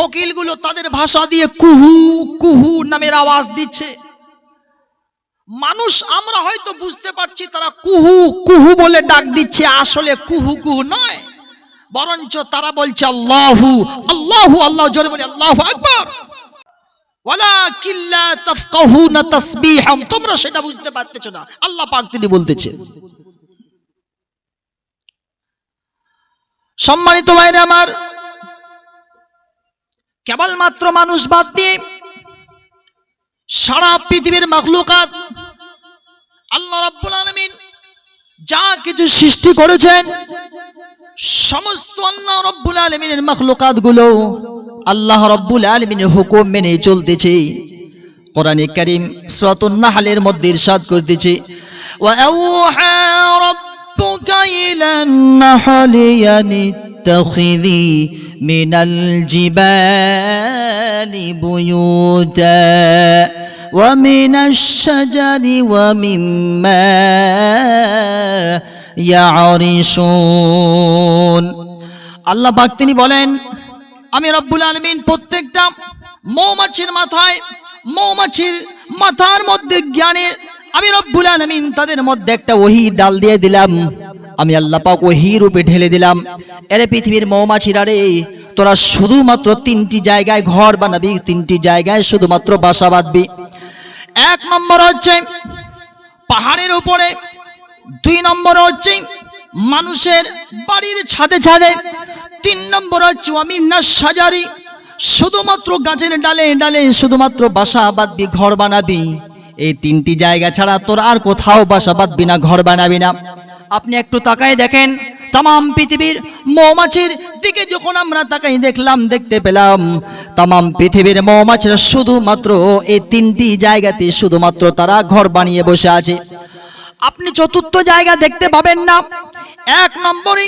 কোকিলগুলো তাদের ভাষা দিয়ে কুহু কুহু নামের আওয়াজ দিচ্ছে। মানুষ, আমরা হয়তো বুঝতে পারছি তারা কুহু কুহু বলে ডাক দিচ্ছে, আসলে কুহু কুহু নয়। বরঞ্চ তারা বলছে, আল্লাহু আল্লাহু, আল্লাহ, জোরে বলে, আল্লাহু আকবার। ওয়ালাকিন লা তাফকাহুনা তাসবিহাম। তোমরা সেটা বুঝতে পারতেছো না। আল্লাহ পাক তিনি বলতেছেন। সম্মানিত ভাইরে আমার কেবলমাত্র মানুষ বাদ দিয়ে সারা পৃথিবীর মখলুকাত আল্লাহ রাব্বুল আলমিন যা কিছু সৃষ্টি করেছেন, সমস্ত আল্লাহ রব্বুল আলমিনের মখলুকাতগুলো আল্লাহ রব্বুল আলমিনের হুকুম মেনে চলতেছে। কোরআনে করিম সরাতুন নাহালের মধ্যে ইরশাদ করতেছে, ওয়া আউহা রাব্বুকা ইলান নাহলি اتخذي من الجبال بيوتا ومن الشجر ومما يعرشون আল্লাহ পাক তিনি বলেন আমি রব্বুল আলমিন প্রত্যেকটা মৌমাছির মাথায় মৌমাছির মাথার মধ্যে জ্ঞানের আমি রব্বুল আলমিন তাদের মধ্যে একটা ওহি ডাল দিয়ে দিলাম আমি আল্লাহ পাক ওহি রূপে ঢেলে দিলাম। এরে পৃথিবীর মৌমাছিরা রে, তোরা শুধুমাত্র তিনটি জায়গায় ঘর বানাবি, তিনটি জায়গায় শুধুমাত্র বাসা বাঁধবি। এক নম্বর হচ্ছে পাহাড়ের উপরে, দুই নম্বর হচ্ছে মানুষের বাড়ির ছাদে ছাদে, তিন নম্বর হচ্ছে অমিন্না সাজারি শুধুমাত্র গাছের ডালে ডালে শুধুমাত্র বাসা বাঁধবি, ঘর বানাবি। এই তিনটি জায়গা ছাড়া তোর আর কোথাও বাসা বাঁধবি না, ঘর বানাবি না। আপনি একটু তাকায় দেখেন। তাম পৃথিবীর মৌমাছির দিকে যখন আমরা তাকাই দেখলাম, দেখতে পেলাম তাম পৃথিবীর মৌমাছিরা শুধুমাত্র এই তিনটি জায়গাতে শুধুমাত্র তারা ঘর বানিয়ে বসে আছে। আপনি চতুর্থ জায়গা দেখতে পাবেন না। এক নম্বরে,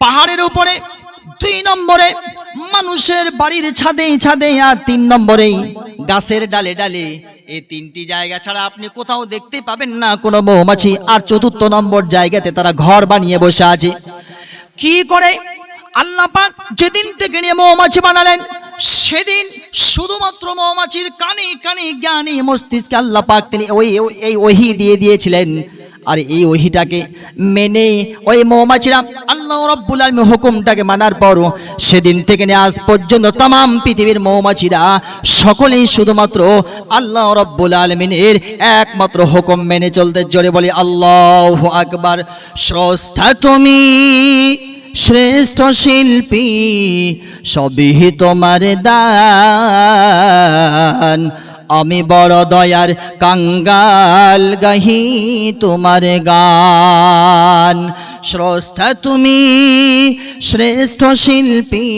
পাহাড়ের উপরে, দুই নম্বরে, মানুষের বাড়ির ছাদে ছাদে, আর তিন নম্বরেই গাছের ডালে ডালে এই তিনটি জায়গা ছাড়া আপনি কোথাও দেখতে পাবেন না কোনো মৌমাছি। আর চতুর্থ নম্বর জায়গাতে তারা ঘর বানিয়ে বসে আছে। কি করে? আল্লাহ পাক যেদিন থেকে নিয়ে মৌমাছি বানালেন, সেদিন শুধুমাত্র মৌমাছির কানে কানে জ্ঞানী মস্তিষ্কে আল্লাহ পাক তিনি ওই ওই- এই ওহি দিয়ে দিয়েছিলেন। আর এই ওহিটাকে মেনে ওই মৌমাছিরা আল্লাহ রব্বুল আলমী হুকুমটাকে মানার পর সেদিন থেকে নিয়ে আজ পর্যন্ত তাম পৃথিবীর মৌমাছিরা সকলেই শুধুমাত্র আল্লাহ রব্বুল আলমিনের একমাত্র হুকুম মেনে চলতে জোরে বলি আল্লাহ আকবার। স্রষ্টা তুমি, শ্রেষ্ঠ শিল্পী, সবই তোমার দান। আমি বড় দয়ার কাঙ্গাল গাহি তোমার গান। স্রষ্টা তুমি, শ্রেষ্ঠ শিল্পী,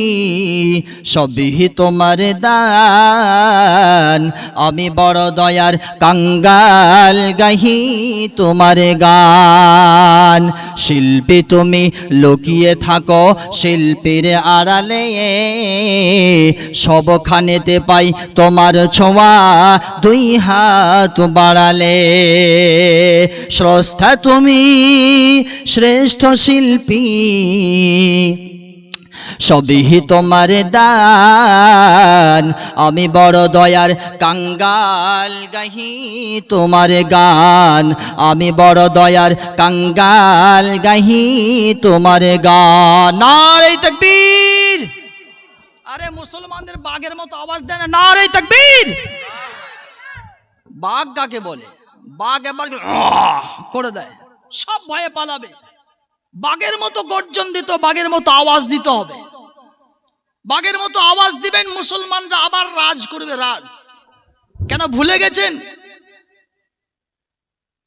সবই তোমার দান। আমি বড় দয়ার কাঙ্গাল গাহি তোমার গান। শিল্পী তুমি, লুকিয়ে থাকো শিল্পীর আড়ালে। সবখানেতে পাই তোমার ছোঁয়া, দুই হাত বাড়ালে। স্রষ্টা তুমি, শ্রেষ্ঠ শিল্পী। সবই তোমার দান। আমি বড় দয়ার কাঙ্গাল গাহি তোমার গান। আমি বড় দয়ার কাঙ্গাল গাহি তোমার গান। নারে তকবীর। আরে মুসলমানদের বাঘের মতো আওয়াজ দেয় না। নারে তকবীর। বাঘ কাকে বলে? বাঘ এবার করে দেয়। সব ভয়ে পালাবে। বাঘের মতো গর্জন দিত, বাঘের মতো আওয়াজ দিতে হবে। বাঘের মতো আওয়াজ দিবেন, মুসলমানরা আবার রাজ করবে, রাজ। কেন ভুলে গেছেন?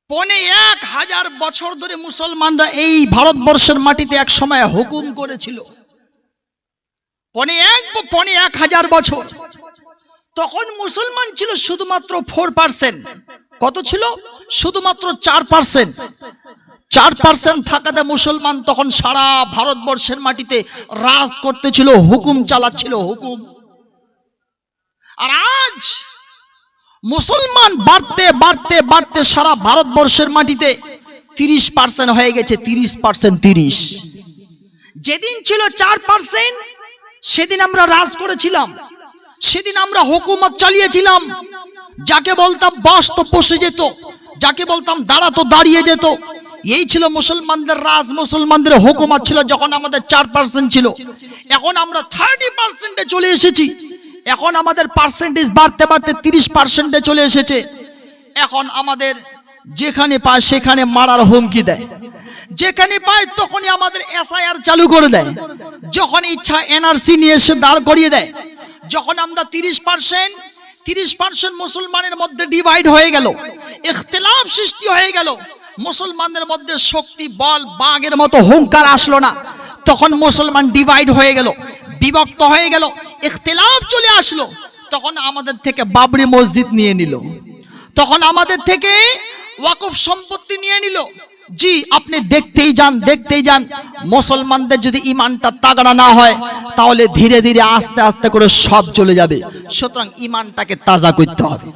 পনে এক হাজার বছর ধরে মুসলমানরা এই ভারতবর্ষের মাটিতে এক সময় হুকুম করেছিল। পনে এক পনে এক হাজার বছর। তখন মুসলমান ছিল শুধুমাত্র ফোর পার্সেন্ট কত ছিল? শুধুমাত্র চার পার্সেন্ট চার পার্সেন্ট থাকাতে মুসলমান তখন সারা ভারতবর্ষের মাটিতে রাজ করতেছিল, হুকুম চালাচ্ছিল, হুকুম। আর আজ মুসলমান বাড়তে বাড়তে বাড়তে সারা ভারতবর্ষের মাটিতে তিরিশ পার্সেন্ট হয়ে গেছে, তিরিশ পার্সেন্ট তিরিশ। যেদিন ছিল চার পার্সেন্ট সেদিন আমরা রাজ করেছিলাম। সেদিন আমরা হুকুমত চালিয়েছিলাম। যাকে বলতাম বাস তো বসে যেত, যাকে বলতাম দাঁড়া তো দাঁড়িয়ে যেত। এই ছিল মুসলমানদের রাজ, মুসলমানদের হুকুমত ছিল যখন আমাদের চার পার্সেন্ট ছিল। এখন আমরা থার্টি পার্সেন্টে চলে এসেছি। এখন আমাদের পার্সেন্টেজ বাড়তে বাড়তে তিরিশ পার্সেন্টে চলে এসেছে। এখন আমাদের যেখানে পায় সেখানে মারার হুমকি দেয়। যেখানে পায় তখনই আমাদের এসআইআর চালু করে দেয়। যখন ইচ্ছা এনআরসি নিয়ে এসে দাঁড় করিয়ে দেয়। যখন আমরা তিরিশ পার্সেন্ট তিরিশ পার্সেন্ট মুসলমানের মধ্যে ডিভাইড হয়ে গেল। ইখতিলাফ সৃষ্টি হয়ে গেল। মুসলমানদের মধ্যে শক্তি, বল, বাঘের মতো হুঙ্কার আসলো না। তখন মুসলমান ডিভাইড হয়ে গেল, বিভক্ত হয়ে গেল, ইখতিলাফ চলে আসলো। তখন আমাদের থেকে বাবরি মসজিদ নিয়ে নিল। তখন আমাদের থেকে ওয়াকফ সম্পত্তি নিয়ে নিল। জি, আপনি দেখতেই যান দেখতেই যান। মুসলমানদের যদি ইমানটা তাগড়া না হয়, তাহলে ধীরে ধীরে আস্তে আস্তে করে সব চলে যাবে। সুতরাং ইমানটাকে তাজা করতে হবে।